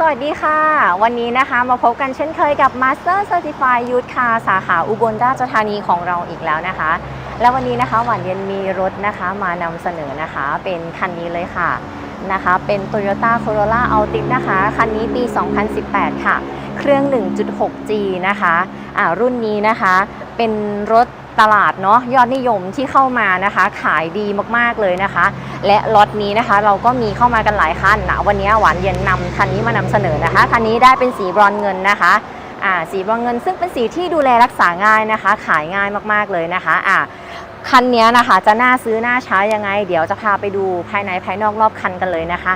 สวัสดีค่ะ วันนี้นะคะมาพบกันเช่นเคยกับ Master Certified Youth Car สาขาอุบลราชธานีของเราอีกแล้วนะคะ และวันนี้นะคะหวานเย็นมีรถนะคะมานำเสนอนะคะ เป็นคันนี้เลยค่ะนะคะ เป็น Toyota Corolla Altis นะคะ คันนี้ปี 2018 ค่ะ เครื่อง 1.6G นะคะอ่ารุ่นนี้นะคะ เป็นรถ ตลาดเนาะยอดนิยมที่เข้ามานะคะ ขายดีมากๆเลยนะคะ และล็อตนี้นะคะ เราก็มีเข้ามากันหลายคันนะวันนี้หวานเย็นนำคันนี้มานำเสนอนะคะคันนี้ได้เป็นสีบรอนเงินนะคะอ่าสีบรอนเงิน ซึ่งเป็นสีที่ดูแลรักษาง่ายนะคะ ขายง่ายมากๆเลยนะคะอ่าคันนี้นะคะจะน่าซื้อน่าใช้ยังไง เดี๋ยวจะพาไปดูภายในภายนอกรอบคันกันเลยนะคะ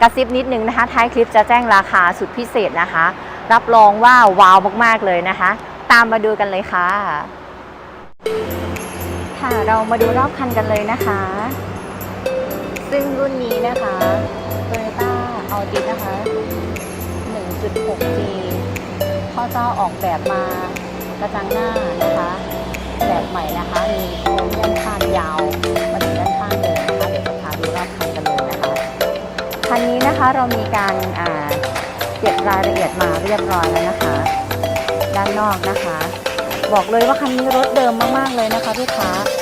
กระซิบนิดนึงนะคะท้ายคลิปจะแจ้งราคาสุดพิเศษนะคะ รับรองว่าว้าวมากๆเลยนะคะ ตามมาดูกันเลยค่ะ ค่ะเรามาดูรอบคันกันเลยนะคะ ซึ่งรุ่นนี้นะคะ Toyota Altis นะคะ 1.6G ข้อเจ้าออกแบบมากระจังหน้านะคะ แบบใหม่นะคะ มีโค้งด้านข้างยาวมาถึงด้านข้างเลยนะคะเดี๋ยวจะพาดูรอบคันกันเลยนะคะ คันนี้นะคะเรามีการเก็บรายละเอียดมาเรียบร้อยแล้วนะคะ ด้านนอกนะคะ บอกเลยว่าคันนี้รถเดิมมากๆเลยนะคะลูกค้าน่า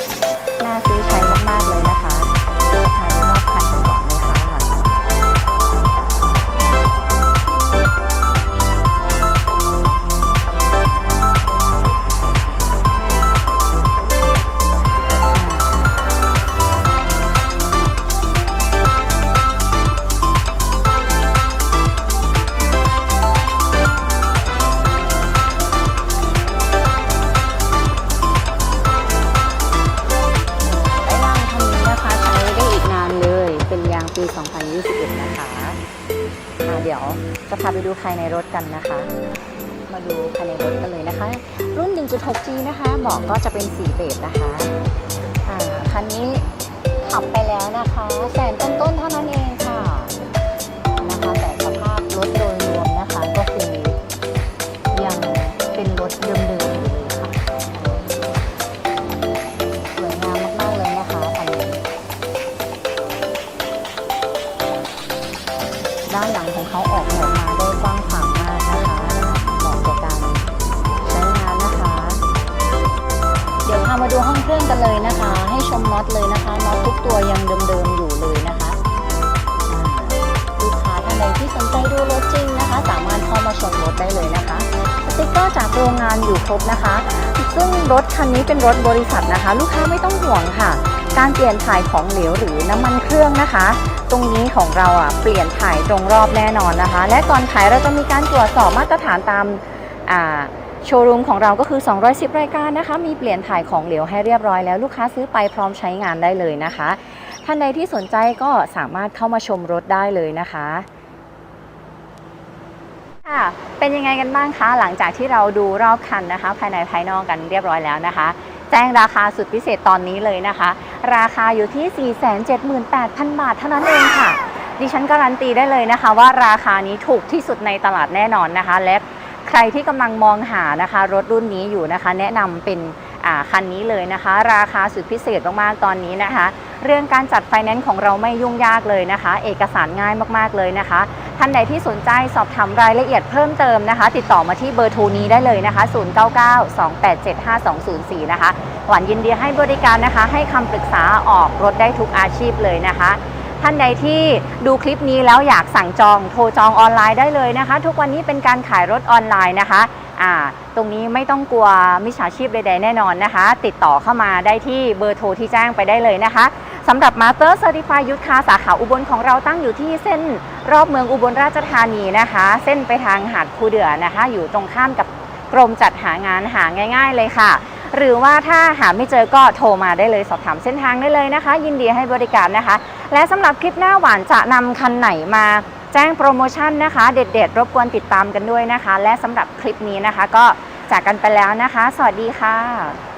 2021 นะคะอ่าเดี๋ยวจะพาไปดูภายในรถกันนะคะ มาดูภายในรถกันเลยนะคะ รุ่น 1.6G นะคะเบาะก็จะเป็นสีเบจนะคะคันนี้ขับไปแล้วนะคะแสนต้นๆเท่านั้นเองค่ะนะคะแต่สภาพรถโดยรวมนะคะก็คือยังเป็นรถเดิมๆอยู่ ด้านหลังของเขาออกแบบมาได้กว้างขวางมากนะคะเหมาะกับการใช้งานนะคะ เดี๋ยวพามาดูห้องเครื่องกันเลยนะคะ ให้ชมน็อตเลยนะคะน็อตทุกตัวยังเดิมๆอยู่เลยนะคะลูกค้าท่านใดที่สนใจดูรถจริงนะคะ สามารถเข้ามาชมรถได้เลยนะคะสติ๊กเกอร์จากโรงงานอยู่ครบนะคะ ซึ่งรถคันนี้เป็นรถบริษัทนะคะ ลูกค้าไม่ต้องห่วงค่ะ การเปลี่ยนถ่ายของเหลวหรือน้ำมันเครื่องนะคะ ตรงนี้ของเราอะเปลี่ยนถ่ายตรงรอบแน่นอนนะคะ และก่อนขายเราจะมีการตรวจสอบมาตรฐานตามโชว์รูมของเราก็คือ 210 รายการนะคะ มีเปลี่ยนถ่ายของเหลวให้เรียบร้อยแล้วลูกค้าซื้อไปพร้อมใช้งานได้เลยนะคะ ท่านใดที่สนใจก็สามารถเข้ามาชมรถได้เลยนะคะค่ะเป็นยังไงกันบ้างคะ หลังจากที่เราดูรอบคันนะคะ ภายในภายนอกกันเรียบร้อยแล้วนะคะ แจ้งราคาสุดพิเศษตอนนี้เลยนะคะ ราคาอยู่ที่ 478,000 บาทเท่านั้นเองค่ะ ดิฉันการันตีได้เลยนะคะ ว่าราคานี้ถูกที่สุดในตลาดแน่นอนนะคะ และใครที่กำลังมองหานะคะ รถรุ่นนี้อยู่นะคะ แนะนำเป็นคันนี้เลยนะคะ ราคาสุดพิเศษมากๆตอนนี้นะคะ เรื่องการจัดไฟแนนซ์ของเราไม่ยุ่งยากเลยนะคะ เอกสารง่ายมากๆเลยนะคะ ท่านใดที่สนใจสอบถามรายละเอียดเพิ่มเติมนะคะ ติดต่อมาที่เบอร์โทรนี้ได้เลยนะคะ 0992875204 นะคะ หวานยินดีให้บริการนะคะ ให้คำปรึกษาออกรถได้ทุกอาชีพเลยนะคะ ท่านใดที่ดูคลิปนี้แล้วอยากสั่งจองโทรจองออนไลน์ได้เลยนะคะ ทุกวันนี้เป็นการขายรถออนไลน์นะคะอ่าตรงนี้ไม่ต้องกลัวมิจฉาชีพใดๆแน่นอนนะคะ ติดต่อเข้ามาได้ที่เบอร์โทรที่แจ้งไปได้เลยนะคะำหรับ Master Certified Youth Car สาขาอุบลของเราตั้งอยู่ที่เส้นรอบเมืองอุบลราชธานีนะคะ เส้นไปทางหาดคูเดือนะคะ อยู่ตรงข้ามกับกรมจัดหางานหาง่าย ๆ เลยค่ะ หรือว่าถ้าหาไม่เจอก็โทรมาได้เลยสอบถามเส้นทางได้เลยนะคะ ยินดีให้บริการนะคะ และสำหรับคลิปหน้าหวานจะนำคันไหนมาแจ้งโปรโมชั่นนะคะ เด็ดๆ รบกวนติดตามกันด้วยนะคะ และสำหรับคลิปนี้นะคะ ก็จากกันไปแล้วนะคะ สวัสดีค่ะ